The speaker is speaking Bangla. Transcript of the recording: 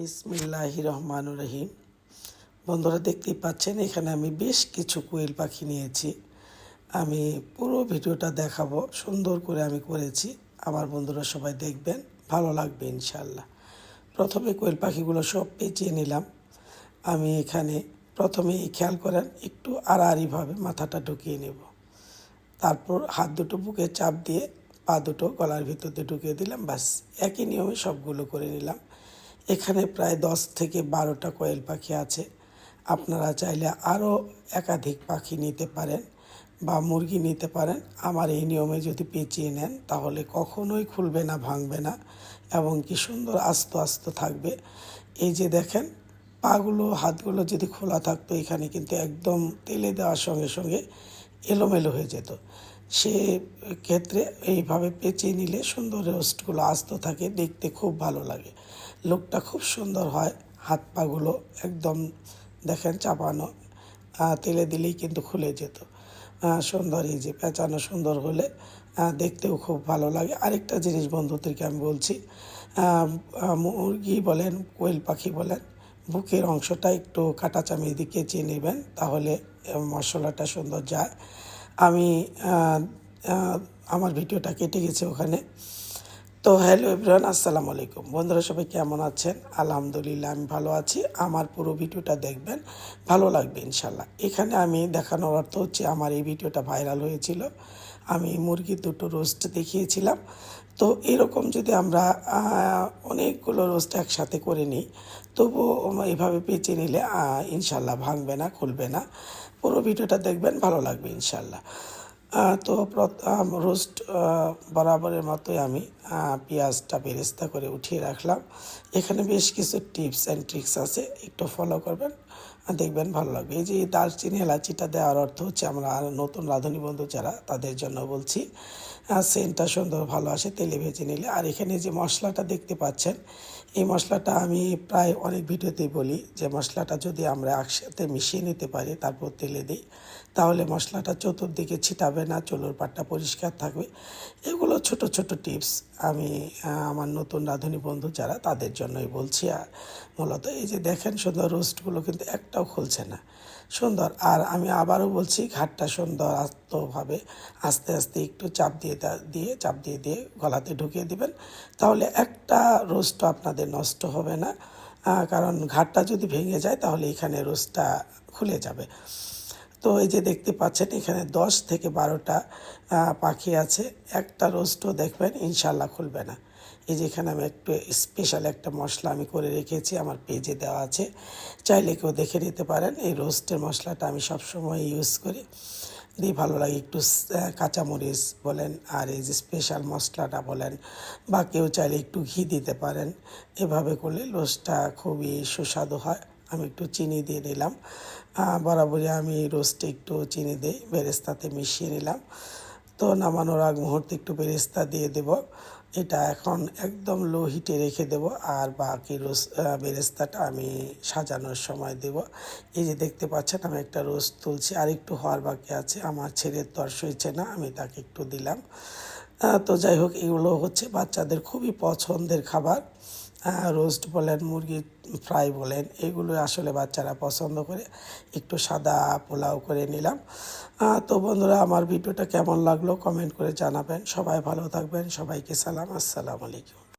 বিসমিল্লাহ রহমান রহিম। বন্ধুরা দেখতেই পাচ্ছেন, এখানে আমি বেশ কিছু কোয়েল পাখি নিয়েছি। আমি পুরো ভিডিওটা দেখাবো, সুন্দর করে আমি করেছি। আমার বন্ধুরা সবাই দেখবেন, ভালো লাগবে ইনশাল্লাহ প্রথমে কোয়েল পাখিগুলো সব পেঁচিয়ে নিলাম। আমি এখানে প্রথমে খেয়াল করেন, একটু আড়াআড়িভাবে মাথাটা ঢুকিয়ে নেব। তারপর হাত দুটো বুকে চাপ দিয়ে পা দুটো গলার ভিতর দিয়ে ঢুকিয়ে দিলাম, ব্যাস, একই নিয়মে সবগুলো করে নিলাম। এখানে প্রায় দশ থেকে বারোটা কোয়েল পাখি আছে। আপনারা চাইলে আরও একাধিক পাখি নিতে পারেন বা মুরগি নিতে পারেন। আমার এই নিয়মে যদি পেঁচিয়ে নেন, তাহলে কখনোই খুলবে না, ভাঙবে না এবং কি সুন্দর আস্ত আস্ত থাকবে। এই যে দেখেন, পাগুলো, হাতগুলো যদি খোলা থাকতো, এখানে কিন্তু একদম তেলে দেওয়ার সঙ্গে সঙ্গে এলোমেলো হয়ে যেত। সে ক্ষেত্রে এইভাবে পেঁচিয়ে নিলে সুন্দর রোস্টগুলো আস্ত থাকে, দেখতে খুব ভালো লাগে। লোকটা খুব সুন্দর হয়, হাত পাগুলো একদম দেখেন চাপানো তেলে দিলেই কিন্তু খুলে যেত। সুন্দর এই যে পেঁচানো সুন্দর হলে দেখতেও খুব ভালো লাগে। আরেকটা জিনিস বন্ধুদেরকে আমি বলছি মুরগি বলেন, কোয়েল পাখি বলেন, বুকের অংশটা একটু কাটা চামিচ দিয়ে কেচে নেবেন, তাহলে মশলাটা সুন্দর যায়। আমি আমার ভিডিওটা কেটে গেছে ওখানে। তো হ্যালো এভরিওয়ান, আসসালামু আলাইকুম। বন্ধুরা সবাই কেমন আছেন? আলহামদুলিল্লাহ, আমি ভালো আছি। আমার পুরো ভিডিওটা দেখবেন, ভালো লাগবে ইনশাল্লাহ এখানে আমি দেখানোর অর্থ হচ্ছে আমার এই ভিডিওটা ভাইরাল হয়েছিল। আমি মুরগি দুটো রোস্ট দেখিয়েছিলাম। তো এরকম যদি আমরা অনেকগুলো রোস্ট একসাথে করে নিই, তবুও এভাবে পেঁচে নিলে ইনশাল্লাহ ভাঙবে না, খুলবে না। পুরো ভিডিওটা দেখবেন, ভালো লাগবে ইনশাল্লাহ তো রোস্ট বরাবরের মতোই আমি পেঁয়াজটা বেরেস্তা করে উঠিয়ে রাখলাম। এখানে বেশ কিছু টিপস অ্যান্ড ট্রিক্স আছে, একটু ফলো করবেন দেখবেন ভালো লাগবে। এই যে দারচিনি, এলাচিটা দেওয়ার অর্থ হচ্ছে আমরা নতুন রাঁধুনি বন্ধু যারা, তাদের জন্য বলছি সেন্টটা সুন্দর ভালো আসে, তেলে ভেজে নিলে। আর এখানে যে মশলাটা দেখতে পাচ্ছেন, এই মশলাটা আমি প্রায় অনেক ভিডিওতেই বলি, যে মশলাটা যদি আমরা একসাথে মিশিয়ে নিতে পারি, তারপর তেলে দিই, তাহলে মশলাটা চতুর্দিকে ছিটাবে না, চুলোর পাটটা পরিষ্কার থাকবে। এগুলো ছোট ছোট টিপস আমি আমার নতুন রাঁধুনি বন্ধু যারা, তাদের জন্যই বলছি। আর মূলত এই যে দেখেন সুন্দর রোস্টগুলো কিন্তু একটাও খুলছে না। সুন্দর, আর আমি আবারও বলছি, ঘাটটা সুন্দর আস্তভাবে আস্তে আস্তে একটু চাপ দিয়ে দিয়ে, চাপ দিয়ে দিয়ে গলাতে ঢুকিয়ে দিবেন। তাহলে একটা রোস্টও আপনাদের নষ্ট হবে না। কারণ ঘাটটা যদি ভেঙে যায়, তাহলে এখানে রোস্টটা খুলে যাবে। তো এই যে দেখতে পাচ্ছেন, এখানে দশ থেকে বারোটা পাখি আছে। একটা রোস্টও দেখবেন ইনশাল্লাহ খুলবে না। এই যে এখানে আমি একটু স্পেশাল একটা মশলা আমি করে রেখেছি, আমার পেজে দেওয়া আছে। চাইলে কেউ দেখে নিতে পারেন, এই রোস্টের মশলাটা আমি সবসময় ইউজ করি। দিয়ে ভালো লাগে একটু কাঁচামরিচ বলেন, আর এই যে স্পেশাল মশলাটা বলেন, বা কেউ চাইলে একটু ঘি দিতে পারেন। এভাবে করলে রোস্টটা খুবই সুস্বাদু হয়। আমি একটু চিনি দিয়ে নিলাম। বরাবরই আমি রোস্টে একটু চিনি দিই বেরেস্তাতে মিশিয়ে নিলাম। তো নামানোর আগ মুহূর্তে একটু বেরেস্তা দিয়ে দেব। এটা এখন একদম লো হিটে রেখে দেব আর বাকি আহ, বেরেস্তাটা আমি সাজানোর সময় দেব। এই যে দেখতে পাচ্ছেন আমি একটা রোজ তুলছি আর একটু হওয়ার বাকি আছে। আমার ছেলের তর্স হয়েছে না আমি তাকে একটু দিলাম। তো যাই হোক এগুলো হচ্ছে বাচ্চাদের খুবই পছন্দের খাবার। রোস্ট বলেন, মুরগি ফ্রাই বলেন, এগুলো আসলে বাচ্চারা পছন্দ করে। একটু সাদা পোলাও করে নিলাম। তো বন্ধুরা, আমার ভিডিওটা কেমন লাগল কমেন্ট করে জানাবেন। সবাই ভালো থাকবেন। সবাইকে সালাম। আসসালামু আলাইকুম।